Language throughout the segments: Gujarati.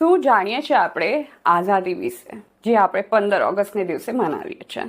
શું જાણીએ છીએ આપણે આઝાદી વિશે, જે આપણે પંદર ઓગસ્ટને દિવસે મનાવીએ છીએ?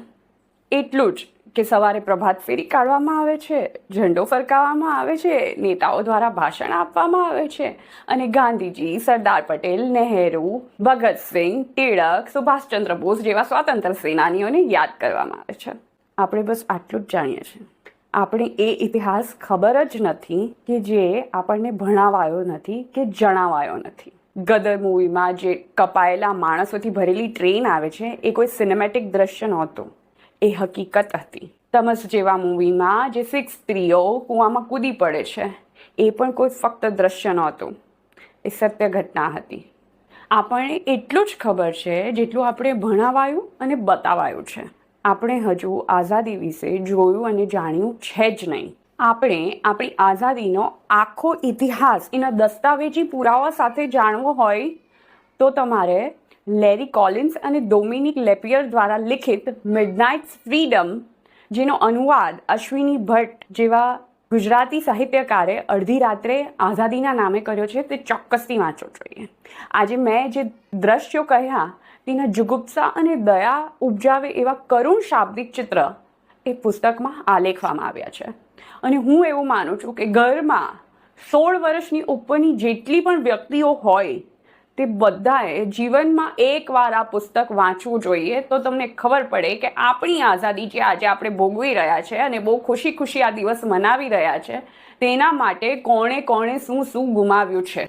એટલું જ કે સવારે પ્રભાત ફેરી કાઢવામાં આવે છે, ઝંડો ફરકાવવામાં આવે છે, નેતાઓ દ્વારા ભાષણ આપવામાં આવે છે અને ગાંધીજી, સરદાર પટેલ, નહેરુ ભગતસિંહ ટિળક સુભાષચંદ્ર બોઝ જેવા સ્વાતંત્ર્ય સેનાનીઓને યાદ કરવામાં આવે છે. આપણે બસ આટલું જ જાણીએ છીએ. આપણે એ ઇતિહાસ ખબર જ નથી કે જે આપણને ભણાવાયો નથી કે જણાવાયો નથી. ગદર મૂવીમાં જે કપાયેલા માણસોથી ભરેલી ટ્રેન આવે છે, એ કોઈ સિનેમેટિક દ્રશ્ય નહોતું. એ હકીકત હતી. તમસ જેવા મૂવીમાં જે સિક્સ સ્ત્રીઓ કૂવામાં કૂદી પડે છે, એ પણ કોઈ ફક્ત દ્રશ્ય નહોતું. એ સત્ય ઘટના હતી. આપણને એટલું જ ખબર છે, જેટલું આપણે ભણાવાયું અને બતાવાયું છે. આપણે હજુ આઝાદી વિશે જોયું અને જાણ્યું છે જ નહીં. આપણે આપણી આઝાદીનો આખો ઇતિહાસ, એના દસ્તાવેજી પુરાવા સાથે જાણવો હોય તો તમારે લેરી કોલિન્સ અને ડોમિનિક લેપિયર દ્વારા લિખિત મિડનાઇટ્સ ફ્રીડમ, જેનો અનુવાદ અશ્વિની ભટ્ટ જેવા ગુજરાતી સાહિત્યકારે અડધી રાત્રે આઝાદીના નામે કર્યો છે, તે ચોક્કસથી વાંચવો જોઈએ. આજે મેં જે દ્રશ્યો કહ્યા, તેના જુગુપ્સા અને દયા ઉપજાવે એવા કરુણ શાબ્દિક ચિત્ર એ પુસ્તકમાં આલેખવામાં આવ્યા છે. અને હું એવું માનું છું કે ઘરમાં સોળ વર્ષની ઉપરની જેટલી પણ વ્યક્તિઓ હોય, તે બધાએ જીવનમાં એકવાર આ પુસ્તક વાંચવું જોઈએ તો તમને ખબર પડે કે આપણી આઝાદી જે આજે આપણે ભોગવી રહ્યા છે અને બહુ ખુશી ખુશી આ દિવસ મનાવી રહ્યા છે, તેના માટે કોણે કોણે શું શું ગુમાવ્યું છે.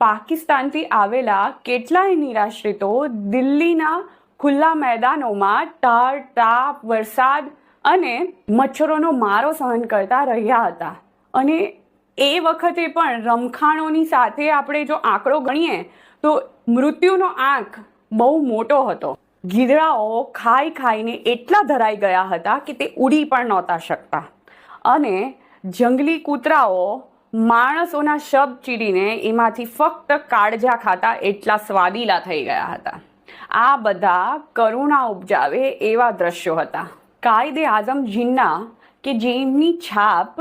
પાકિસ્તાનથી આવેલા કેટલાય નિરાશ્રિતો દિલ્હીના ખુલ્લા મેદાનોમાં ટાર તાપ વરસાદ અને મચ્છરોનો મારો સહન કરતા રહ્યા હતા. અને એ વખતે પણ રમખાણોની સાથે આપણે જો આંકડો ગણીએ, તો મૃત્યુનો આંક બહુ મોટો હતો. ગીધડાઓ ખાઈ ખાઈને એટલા ધરાઈ ગયા હતા કે તે ઉડી પણ નહોતા શકતા. અને જંગલી કૂતરાઓ માણસોના શબ ચીડીને એમાંથી ફક્ત કાળજા ખાતા એટલા સ્વાદીલા થઈ ગયા હતા. આ બધા કરુણા ઉપજાવે એવા દ્રશ્યો હતા. કાયદે આઝમ જીન્ના કે જેમની છાપ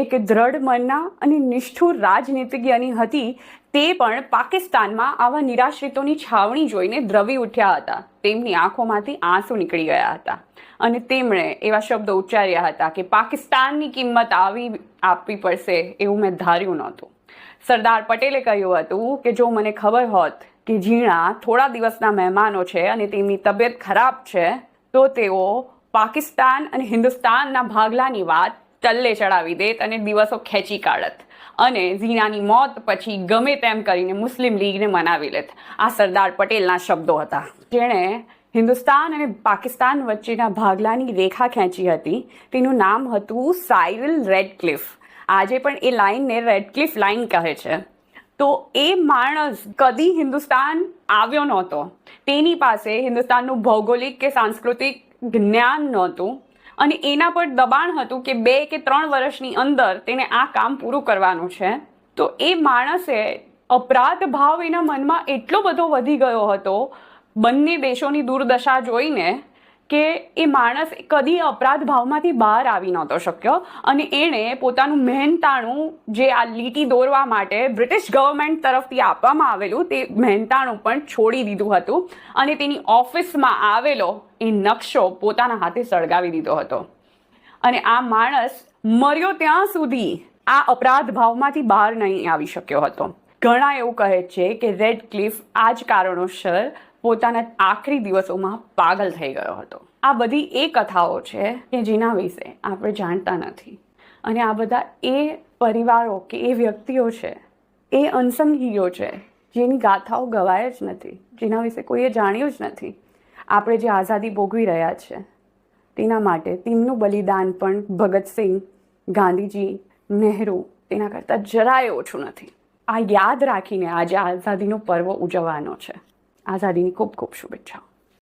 એક દ્રઢ મનના અને નિષ્ઠુર રાજનીતિજ્ઞની હતી, તે પણ પાકિસ્તાનમાં આવા નિરાશ્રિતોની છાવણી જોઈને દ્રવી ઉઠ્યા હતા. તેમની આંખોમાંથી આંસુ નીકળી ગયા હતા અને તેમણે એવા શબ્દો ઉચ્ચાર્યા હતા કે, પાકિસ્તાનની કિંમત આવી, આપવી પડશે એવું મેં ધાર્યું નહોતું. સરદાર પટેલે કહ્યું હતું કે, જો મને ખબર હોત કે ઝીણા થોડા દિવસના મહેમાનો છે અને તેમની તબિયત ખરાબ છે, તો તેઓ પાકિસ્તાન અને હિન્દુસ્તાનના ભાગલાની વાત ટલ્લે ચડાવી દેત અને દિવસો ખેંચી કાઢત. અને ઝીનાની મોત પછી ગમે તેમ કરીને મુસ્લિમ લીગને મનાવી લેત. આ સરદાર પટેલના શબ્દો હતા. જેણે હિન્દુસ્તાન અને પાકિસ્તાન વચ્ચેના ભાગલાની રેખા ખેંચી હતી. તેનું નામ હતું સાયરલ રેડક્લિફ. આજે પણ એ લાઈનને રેડક્લિફ લાઇન કહે છે. તો એ માણસ કદી હિન્દુસ્તાન આવ્યો નહોતો. તેની પાસે હિન્દુસ્તાનનું ભૌગોલિક કે સાંસ્કૃતિક જ્ઞાન નહોતું અને એના પર દબાણ હતું કે બે કે ત્રણ વર્ષની અંદર તેને આ કામ પૂરું કરવાનું છે. તો એ માણસે અપરાધ ભાવ એના મનમાં એટલો બધો વધી ગયો હતો, બંને દેશોની દુર્દશા જોઈને કે એ માણસ કદી અપરાધ ભાવમાંથી બહાર આવી નહોતો શક્યો અને એણે પોતાનું મહેનતાણું જે આ લીટી દોરવા માટે બ્રિટિશ ગવર્મેન્ટ તરફથી આપવામાં આવેલું તે મહેનતાણું પણ છોડી દીધું હતું અને તેની ઓફિસમાં આવેલો એ નકશો પોતાના હાથે સળગાવી દીધો હતો. અને આ માણસ મર્યો ત્યાં સુધી આ અપરાધ ભાવમાંથી બહાર નહીં આવી શક્યો હતો. ઘણા એવું કહે છે કે રેડ ક્લિફ આ જ કારણોસર પોતાના આખરી દિવસોમાં પાગલ થઈ ગયો હતો. આ બધી એ કથાઓ છે કે જેના વિશે આપણે જાણતા નથી. અને આ બધા એ પરિવારો કે એ વ્યક્તિઓ છે, એ અનસંગ હીરો છે, જેની ગાથાઓ ગવાય જ નથી, જેના વિશે કોઈએ જાણ્યું જ નથી. આપણે જે આઝાદી ભોગવી રહ્યા છે, તેના માટે તેમનું બલિદાન પણ ભગતસિંહ, ગાંધીજી, નહેરુ તેના કરતાં જરાય ઓછું નથી. આ યાદ રાખીને આજે આઝાદીનો પર્વ ઉજવવાનો છે. आज आधीनी खूप खूप शुभेच्छा